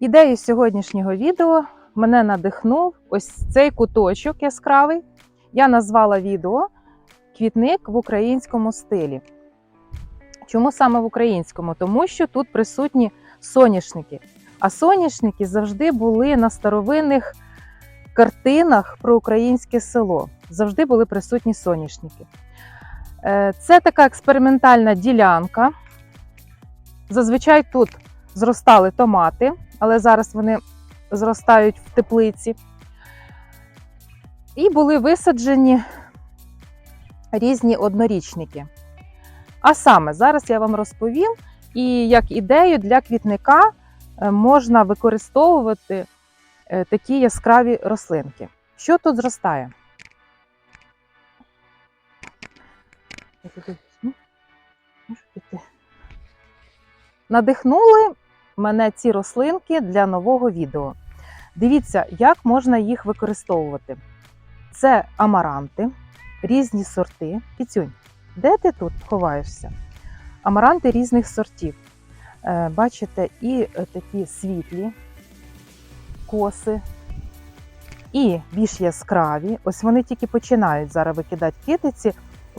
Ідею сьогоднішнього відео мене надихнув ось цей куточок яскравий. Я назвала відео Квітник в українському стилі. Чому саме в українському? Тому що тут присутні соняшники. А соняшники завжди були на старовинних картинах про українське село. Завжди були присутні соняшники. Е, Це така експериментальна ділянка. Зазвичай тут зростали томати, але зараз вони зростають в теплиці. І були висаджені різні однорічники. А саме зараз я вам розповім, і як ідею для квітника е, можна використовувати е, такі яскраві рослинки. Що тут зростає? Можу піти. Надихнули мене ці рослинки для нового відео. Дивіться, як можна їх використовувати. Це амаранти, різні сорти. Піцюнь, де ти тут ховаєшся? Амаранти різних сортів. Е, Бачите, і е, такі світлі коси, і більш яскраві. Ось вони тільки починають зараз викидати китиці.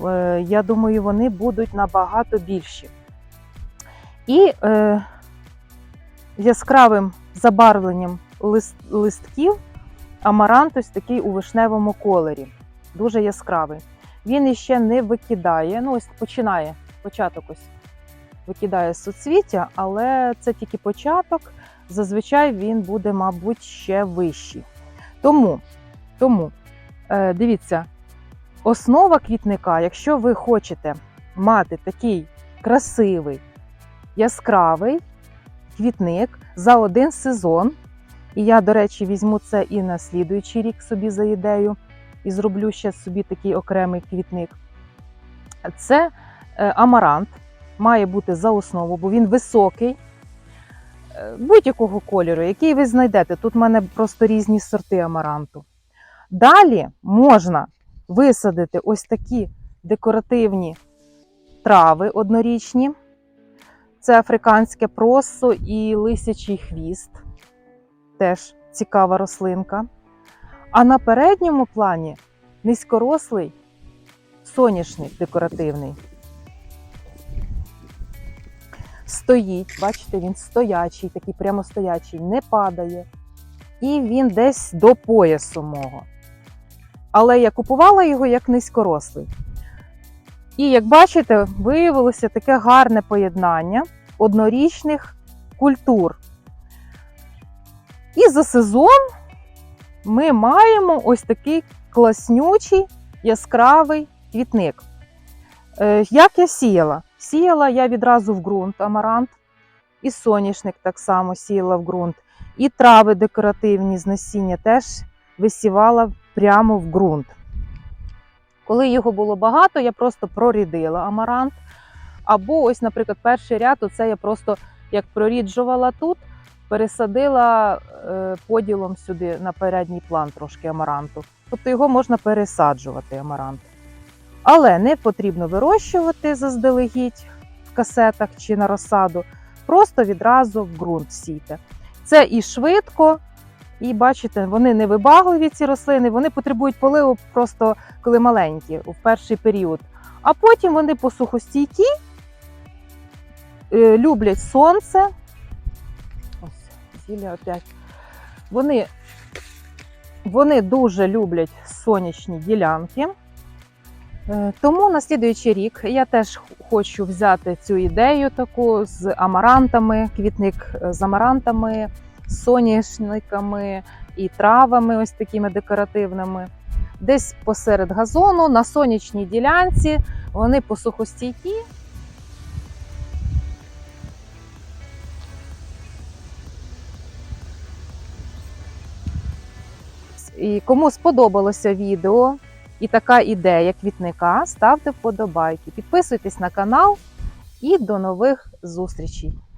Е, Я думаю, вони будуть набагато більші. І е, яскравим забарвленням лист, листків амарант ось такий у вишневому кольорі. Дуже яскравий. Він іще не викидає, ну ось починає початок ось викидає суцвіття, але це тільки початок. Зазвичай він буде, мабуть, ще вищий. Тому, тому е, дивіться, основа квітника, якщо ви хочете мати такий красивий, яскравий квітник за один сезон. І я, до речі, візьму це і на слідуючий рік собі за ідею, і зроблю ще собі такий окремий квітник. Це е, амарант, має бути за основу, бо він високий, е, будь-якого кольору, який ви знайдете. Тут в мене просто різні сорти амаранту. Далі можна висадити ось такі декоративні трави однорічні. Це африканське просо і лисячий хвіст. Теж цікава рослинка. А на передньому плані низькорослий соняшник декоративний. Стоїть, бачите, він стоячий, такий прямо стоячий, не падає. І він десь до поясу мого. Але я купувала його як низькорослий. І як бачите, виявилося таке гарне поєднання однорічних культур. І за сезон ми маємо ось такий класнючий яскравий квітник. Е, Як я сіяла? Сіяла я відразу в ґрунт амарант, і соняшник так само сіяла в ґрунт, і трави декоративні з насіння теж висівала прямо в ґрунт. Коли його було багато, я просто прорідила амарант. Або, ось, наприклад, перший ряд, оце я просто як проріджувала тут, пересадила е, поділом сюди на передній план трошки амаранту. Тобто його можна пересаджувати амарант. Але не потрібно вирощувати заздалегідь в касетах чи на розсаду. Просто відразу в ґрунт сійте. Це і швидко, і бачите, вони не вибагливі, ці рослини, вони потребують поливу просто коли маленькі, в перший період. А потім вони посухостійкі, е, люблять сонце. Ось, зілля опять. Вони, вони дуже люблять сонячні ділянки. Е, Тому на слідуючий рік я теж хочу взяти цю ідею таку з амарантами, квітник е, з амарантами, соняшниками і травами, ось такими декоративними. Десь посеред газону на сонячній ділянці вони посухостійкі. І кому сподобалося відео і така ідея квітника, ставте вподобайки, підписуйтесь на канал і до нових зустрічей!